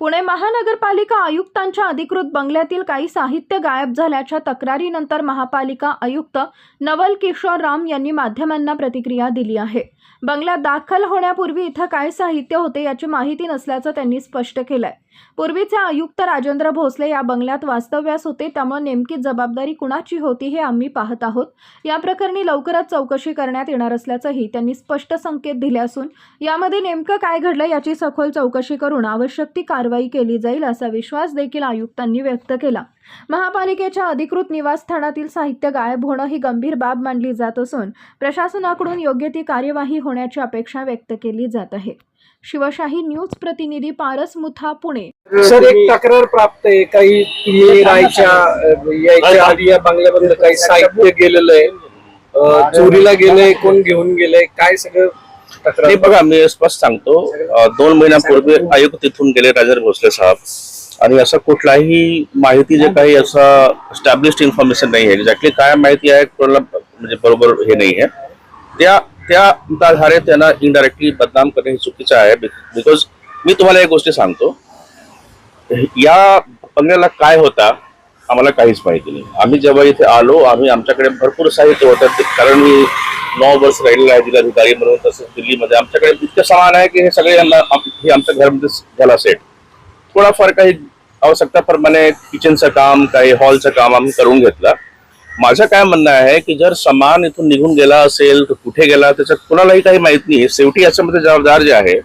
पुणे महानगरपालिका आयुक्तांच्या अधिकृत बंगल्यातील काही साहित्य गायब झाल्याच्या तक्रारीनंतर महापालिका आयुक्त नवल किशोर राम यांनी माध्यमांना प्रतिक्रिया दिली आहे. बंगल्यात दाखल होण्यापूर्वी इथं काय साहित्य होते याची माहिती नसल्याचं त्यांनी स्पष्ट केलंय. पूर्वीचे आयुक्त राजेंद्र भोसले या बंगल्यात वास्तव्यास होते त्यामुळे नेमकी जबाबदारी कुणाची होती हे आम्ही पाहत आहोत. या प्रकरणी लवकरच चौकशी करण्यात येणार असल्याचंही त्यांनी स्पष्ट संकेत दिले असून यामध्ये नेमकं काय घडलं याची सखोल चौकशी करून आवश्यक ती कारवाई केली जाईल असा विश्वास देखील आयुक्तांनी व्यक्त केला. महापालिकेच्या अधिकृत निवासस्थानातील साहित्य गायब होणं ही गंभीर बाब मानली जात असून प्रशासनाकडून योग्य ती कार्यवाही होण्याची अपेक्षा व्यक्त केली जात आहे. शिवशाही न्यूज प्रतिनिधी पारस मुथा पुणे. सर एक तक्रार प्राप्त आहे. काही तुम्ही राहायच्या अ, यायच्या आधी या बंगल्यामधलं काही साहित्य गेलेलं आहे. अ, चोरीला गेलंय कोण घेऊन गेलंय काय सगळं तक्रार नाही बघा मी स्पष्ट सांगतो. दोन महिन्यापूर्वी आयोग तिथून गेले राजेंद्र भोसले साहेब. आणि असं कुठलाही माहिती जे काही असं स्टॅब्लिश इन्फॉर्मेशन नाही आहे. एक्झॅक्टली काय माहिती आहे कोणाला म्हणजे बरोबर हे नाही आहे. त्या त्या आधारे त्यांना इनडायरेक्टली बदनाम करणे हे चुकीचं आहे. बिकॉज मी तुम्हाला एक गोष्टी सांगतो. या बंगल्याला काय होता आम्हाला काहीच माहिती नाही. आम्ही जेव्हा इथे आलो आम्ही आमच्याकडे भरपूर साहित्य होतं. ते- कारण मी नऊ वर्ष राहिलेला आहे जिल्हाधिकारी म्हणून तसंच दिल्लीमध्ये आमच्याकडे इतकं सामान आहे की हे सगळे यांना हे आमच्या घरामध्ये झाला सेट थोडाफार काही आवश्यकताप्रमाणे किचनचं काम काही हॉलचं काम आम्ही करून घेतलं. माझं काय म्हणणं आहे की जर सामान इथून निघून गेला असेल तर कुठे गेला त्याच्यात कुणालाही काही माहीत नाही. शेवटी याच्यामध्ये जबाबदार जे आहे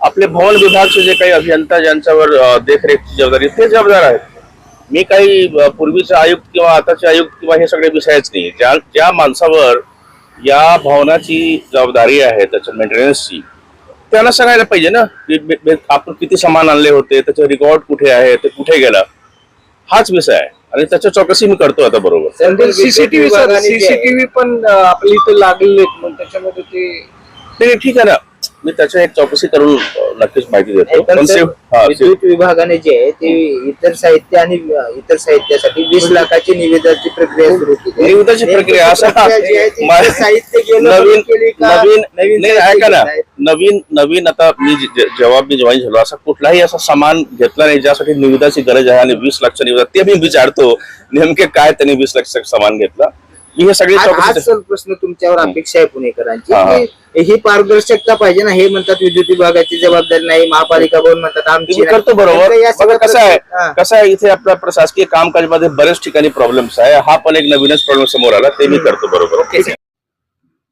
आपले भवन विभागचे जे काही अभियंता ज्यांच्यावर देखरेखची जबाबदारी ते जबाबदार आहेत. मी काही पूर्वीचे आयुक्त किंवा आताचे आयुक्त किंवा हे सगळे विषयच नाही. ज्या ज्या माणसावर या भवनाची जबाबदारी आहे त्याच्या मेंटेनन्सची त्याला सांगायला पाहिजे ना की आपण किती सामान आणले होते त्याचे रेकॉर्ड कुठे आहे ते कुठे गेला? हाच विषय आहे. आणि त्याच्या चौकशी मी करतो आता बरोबर. सीसीटीव्ही सर सीसीटीव्ही पण आपल्या इथे मग त्याच्यामध्ये ते ठीक आहे ना. मी त्याच्या एक चौकशी करून नक्कीच माहिती देतो पण हा, विद्युत विभागाने जे आहे ते इतर साहित्य आणि इतर साहित्यासाठी वीस लाखाची निविदाची प्रक्रिया सुरू केली. निविदाची प्रक्रिया असं प्रक्रिया जी आहे ती मा- इतर साहित्य गेलं नवीन म्हणून केली का? नवीन नवीन नाही साहित्य ऐका ना. नवीन नवीन आता मी जे- जे- जेव्हा मी जॉईन झालो असा कुठलाही असा सामान घेतला नाही ज्यासाठी निविदाची गरज आहे आणि वीस लाखच्या निविदा ते मी विचारतो नेमके काय त्यांनी वीस लाख सामान घेतलं हे सगळी आज आज चौकशी सर प्रश्न तुमच्यावर अपेक्षा आहे पुणेकरांची. हा, हा. की ही पारदर्शकता पाहिजे ना हे म्हणतात विद्युत विभागाची जबाबदारी नाही महापालिका भवन म्हणतात आमची नाही. करतो बरोबर. तर या बघा सगळ्या कसं आहे? हा. कसं आहे इथे आपल्या प्रशासकीय कामकाजमध्ये बरेच ठिकाणी प्रॉब्लेम्स आहे. हा पण एक नवीनच प्रॉब्लेम समोर आला ते मी करतो बरोबर.